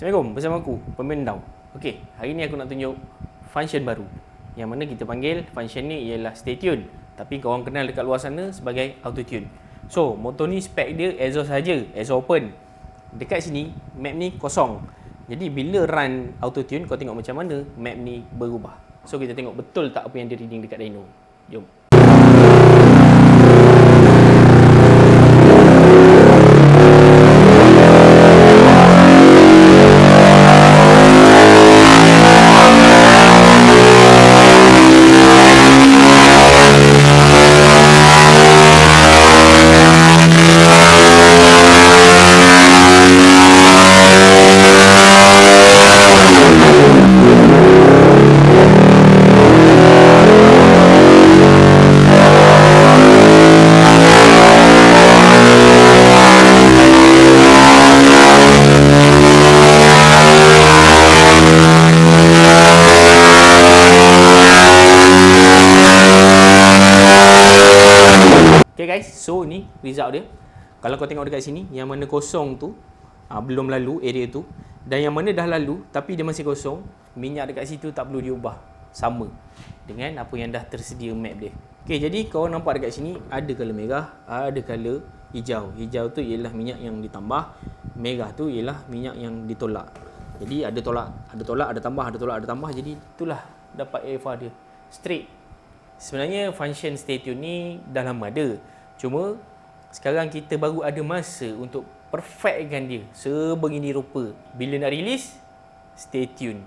Assalamualaikum, bersama aku, Pemain Down. Okey, hari ni aku nak tunjuk function baru. Yang mana kita panggil function ni ialah stay tune. Tapi korang kenal dekat luar sana sebagai auto tune. So, motor ni spek dia exhaust saja, exhaust open. Dekat sini, map ni kosong. Jadi bila run auto tune, kau tengok macam mana map ni berubah. So, kita tengok betul tak apa yang dia reading dekat dyno. Jom. Okay guys, so ni result dia. Kalau kau tengok dekat sini, yang mana kosong tu uh, belum lalu area tu dan yang mana dah lalu tapi dia masih kosong, minyak dekat situ tak perlu diubah. Sama dengan apa yang dah tersedia map dia. Okay, jadi kau nampak dekat sini ada color merah, ada color hijau. Hijau tu ialah minyak yang ditambah, merah tu ialah minyak yang ditolak. Jadi ada tolak, ada tolak, ada tambah, ada tolak, ada tambah. Jadi itulah dapat AFR dia. Straight Sebenarnya function stay tune ni dah lama ada. Cuma sekarang kita baru ada masa untuk perfectkan dia sebegini rupa. Bila nak release, stay tune.